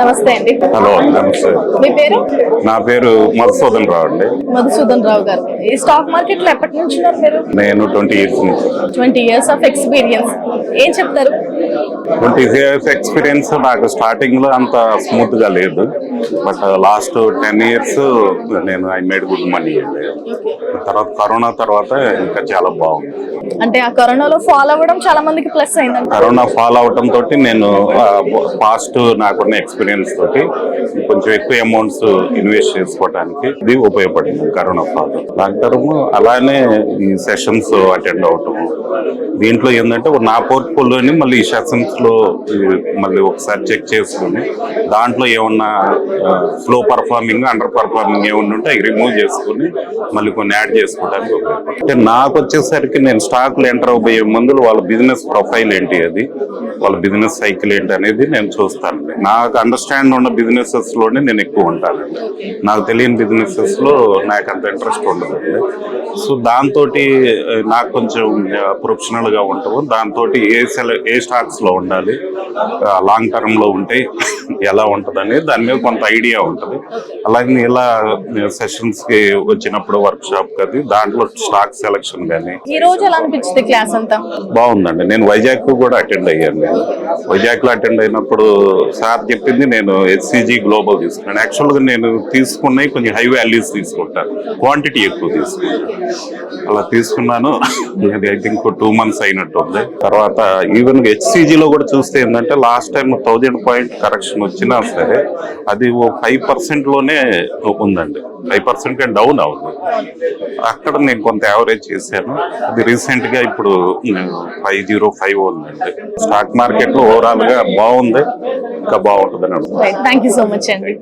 నమస్తే అండి. హలో నమస్తే. మీ పేరు? నా పేరు మధుసూదన్ రావు అండి. మధుసూదన్ రావు గారు. ఈ స్టాక్ మార్కెట్లో ఎప్పటి నుంచి ఉన్నారు మీరు? నేను ట్వంటీ ఇయర్స్ నుంచి. Twenty years of experience. ఏం చెప్తారు? ట్వంటీ ఇయర్స్ ఎక్స్పీరియన్స్ నాకు స్టార్టింగ్లో అంత స్మూత్గా లేదు. బట్ లాస్ట్ టెన్ ఇయర్స్ నేను ఐ మేడ్ గుడ్ మనీ తర్వాత కరోనా తర్వాత ఇంకా చాలా బాగుంది. అంటే ఆ కరోనాలో ఫాలో అవ్వడం చాలా మందికి ప్లస్ అయిందంట. కరోనా ఫాలో అవటం తోటి నేను పాస్ట్ నాకున్న ఎక్స్పీరియన్స్ తోటి కొంచెం ఎక్కువ అమౌంట్స్ ఇన్వెస్ట్ చేసుకోవడానికి ఇది ఉపయోగపడింది కరోనా ఫాలో లాంగ్ టర్మ్ అలానే ఈ సెషన్స్ అటెండ్ అవటం దీంట్లో ఏంటంటే నా పోర్ట్ఫోలియోని మళ్ళీ ఈ సెషన్స్లో మళ్ళీ ఒకసారి చెక్ చేసుకుని దాంట్లో ఏమన్నా స్లో పర్ఫార్మింగ్ అండర్ పర్ఫార్మింగ్ ఏమన్నా ఉంటే అవి రిమూవ్ చేసుకుని మళ్ళీ కొన్ని యాడ్ చేసుకోవడానికి అంటే నాకు వచ్చేసరికి నేను స్టాక్లు ఎంటర్ అవ్వబోయే మందులు వాళ్ళ బిజినెస్ ప్రొఫైల్ ఏంటి అది వాళ్ళ బిజినెస్ సైకిల్ ఏంటి అనేది నేను చూస్తాను నాకు అండర్స్టాండ్ ఉన్న బిజినెసెస్లోనే నేను ఎక్కువ ఉంటానండి. నాకు తెలియని బిజినెసెస్లో నాకు అంత ఇంట్రెస్ట్ ఉండదు సో దాంతో నాకు కొంచెం ప్రొఫెషనల్ గా ఉంటాము దాంతో ఏ సెల ఏ స్టాక్స్లో ఉండాలి లాంగ్ టర్మ్లో ఉంటే ఎలా ఉంటది అనేది దాని మీద కొంత ఐడియా ఉంటుంది. అలాగే ఇలా సెషన్స్కి వచ్చినప్పుడు వర్క్ షాప్ అది దాంట్లో స్టాక్ సెలక్షన్ కానీ ఈ రోజు ఎలా అనిపించింది క్లాస్ అంతా? బాగుందండి. నేను వైజాగ్ కూడా అటెండ్ అయ్యాను నేను. వైజాగ్లో అటెండ్ అయినప్పుడు సార్ చెప్పింది నేను హెచ్సిజి గ్లోబల్ తీసుకున్నాను. యాక్చువల్గా నేను తీసుకున్నవి కొంచెం హై వాల్యూస్ తీసుకుంటాను క్వాంటిటీ ఎక్కువ తీసుకుంటాను అలా తీసుకున్నాను. ఐ థింక్ టూ మంత్స్ అయినట్టు ఉంది తర్వాత ఈవెన్ హెచ్సిజి లో కూడా చూస్తే ఏంటంటే last time thousand point correction వచ్చినా సరే అది ఓ ఫైవ్ పర్సెంట్లోనే ఉందండి. ఫైవ్ పర్సెంట్ డౌన్ అవుతుంది. అక్కడ నేను కొంత యావరేజ్ చేశాను. అది రీసెంట్గా ఇప్పుడు ఫైవ్ జీరో ఫైవ్ ఉందండి. స్టాక్ మార్కెట్లో ఓవరాల్గా బాగుంది. ఇంకా బాగుంటుంది థ్యాంక్ యూ సో మచ్ అండి